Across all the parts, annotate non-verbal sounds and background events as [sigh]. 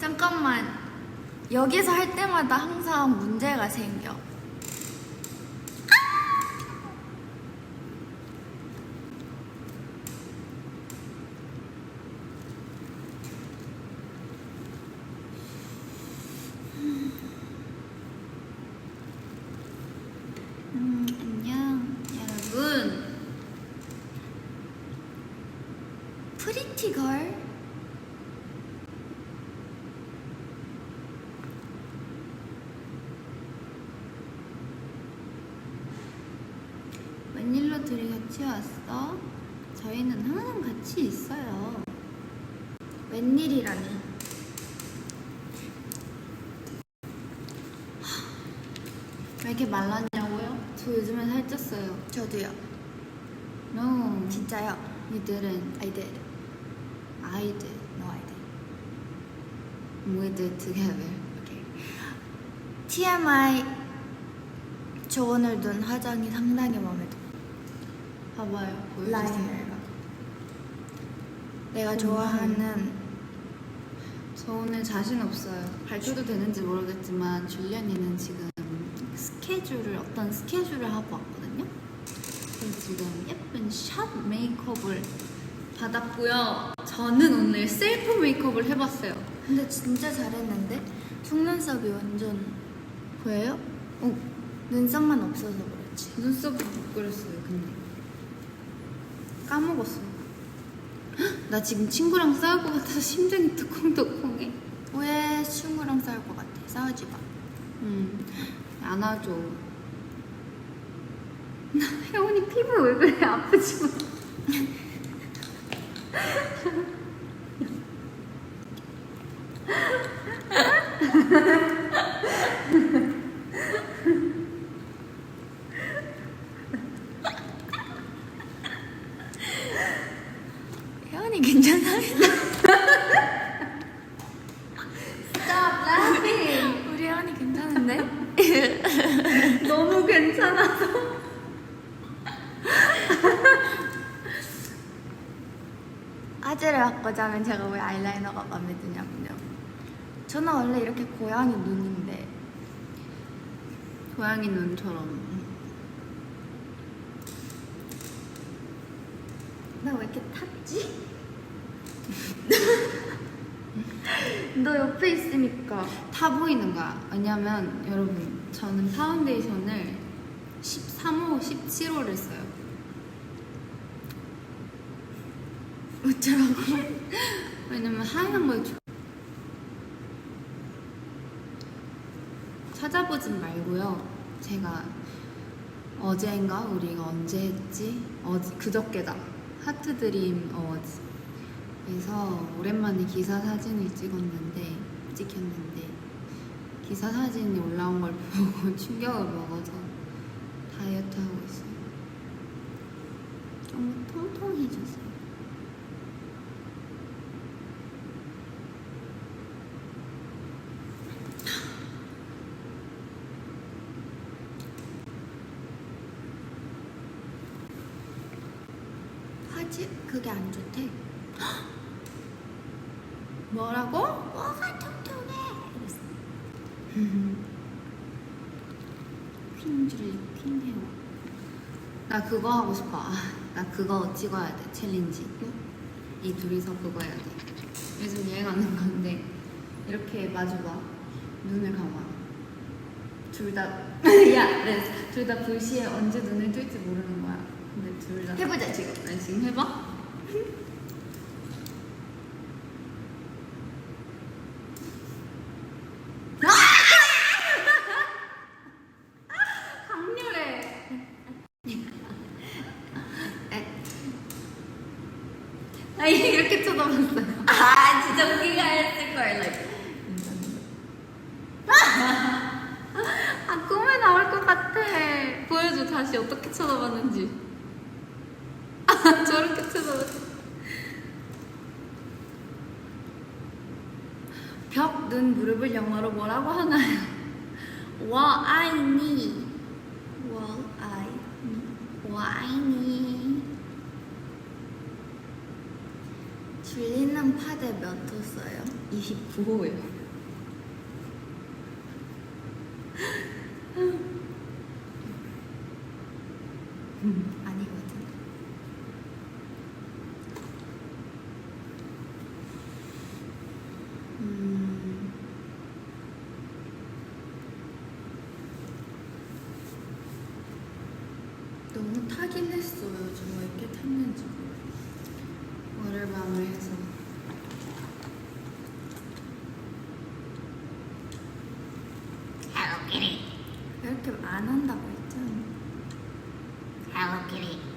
잠깐만. 여기서 할 때마다 항상 문제가 생겨. 음, 안녕, 여러분. 프리티걸 웬일로 둘이 같이 왔어? 저희는 항상 같이 있어요. 웬일이라니? 왜 이렇게 말랐냐고요? 저 요즘에 살쪘어요. 저도요. No, 진짜요? You didn't. I did. I did. No, I did. We did together. Okay. TMI. 저 오늘 눈 화장이 상당히 마음에 들어. 봐봐요. 라이너가. 내가 음. 좋아하는 저 오늘 자신 없어요. 발표도 되는지 모르겠지만 줄리안이는 지금 스케줄을 어떤 스케줄을 하고 왔거든요. 그래서 지금 예쁜 샵 메이크업을 받았고요. 저는 오늘 셀프 메이크업을 해봤어요. 근데 진짜 잘했는데 속눈썹이 완전 보여요? 어 눈썹만 없어서 그렇지 눈썹도 못 그렸어요. 근데 까먹었어요. 헉, 나 지금 친구랑 싸울 것 같아서 심장이 두콩두콩해. 왜 친구랑 싸울 것 같아 싸우지 마 음, 안아줘. 나 혜원이 피부 왜 그래? 아프지 마. [laughs] 혜원이 괜찮아요? Stop laughing. 우리 혜원이 괜찮은데? 너무 괜찮아서. 바꾸자면 제가 왜 아이라이너가 마음에 드냐면요 저는 원래 이렇게 고양이 눈인데 고양이 눈처럼. 나 왜 이렇게 탔지? [laughs] 너 옆에 있으니까 타 보이는 거야. 왜냐면 여러분 저는 파운데이션을 13호, 17호를 써요. 어쩌라고? 왜냐면 하얀 걸 좋- 찾아보진 말고요. 제가 어제인가 우리가 언제 했지? 어제 그저께다. 하트 드림 어워즈. 그래서 오랜만에 기사 사진을 찍었는데 찍혔는데 기사 사진이 올라온 걸 보고 [laughs] 충격을 먹어서 다이어트 하고 있어요. 좀 통통해졌어요. 하지? 그게 안 좋대. [gasps] 뭐라고? 뭐가 통통해? 이랬어. 퀸줄리 퀸헤어 나 그거 하고 싶어. 아, 나 그거 찍어야 돼. 챌린지. 이 둘이서 그거 해야 돼. 요즘 유행하는 건데 이렇게 마주봐. 눈을 감아. 둘 다야 [laughs] 둘다 불시에 언제 눈을 뜰지 모르는 거야 근데 둘 다 해보자 지금. 나 지금 해봐? 강렬해. 아 이렇게 쳐다봤어요. 아 진짜 웃기가 했을걸 like. 아 꿈에 나올 것 같아. 보여줘 다시 어떻게 쳐다봤는지 아 저렇게 쳐다봤어 벽, 눈, 무릎을 영어로 뭐라고 하나요? 와아이니 와아이 와아이니 줄리는 파데 몇 호 써요? 29호예요. 아니거든. 음. 너무 저왜 이렇게 탔는지 모르겠어요. 워터밤을 해서 Hello Kitty. 왜 이렇게 안 한다고 했잖아. Hello Kitty.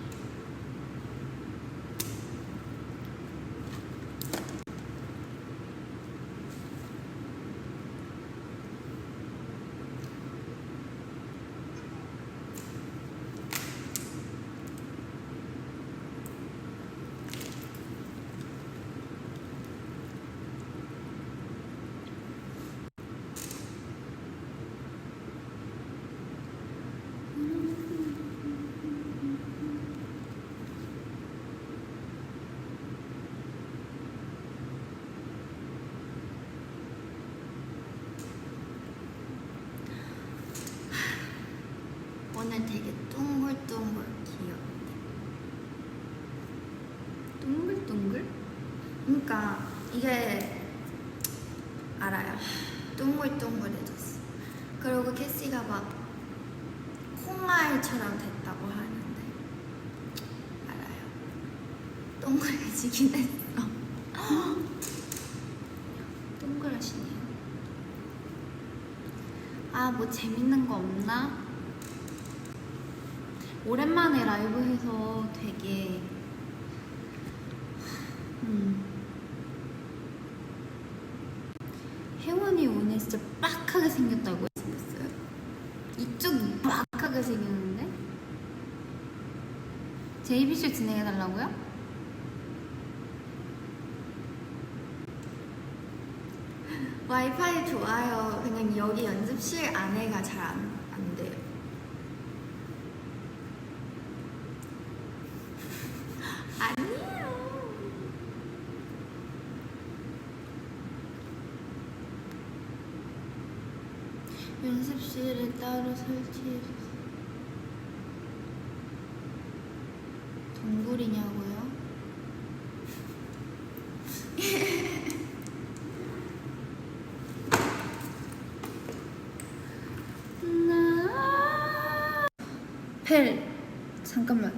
오늘 되게 둥글둥글 귀여운데. 둥글둥글? 그러니까 이게 알아요. 둥글둥글해졌어. 그리고 캐시가 막 콩알처럼 됐다고 하는데 알아요. 동그래지긴 했어. [gasps] 동글하시네요. 아, 뭐 재밌는 거 없나? 오랜만에 라이브 해서 되게 음. 혜원이 오늘 진짜 빡하게 생겼다고요? 생겼어요. 이쪽 빡하게 생겼는데? JBC 진행해달라고요? 와이파이 좋아요. 그냥 여기 연습실 안에가 잘안안 돼요. 연습실에 따로 설치해줬어. 동굴이냐고요? [laughs] 나- 펠 잠깐만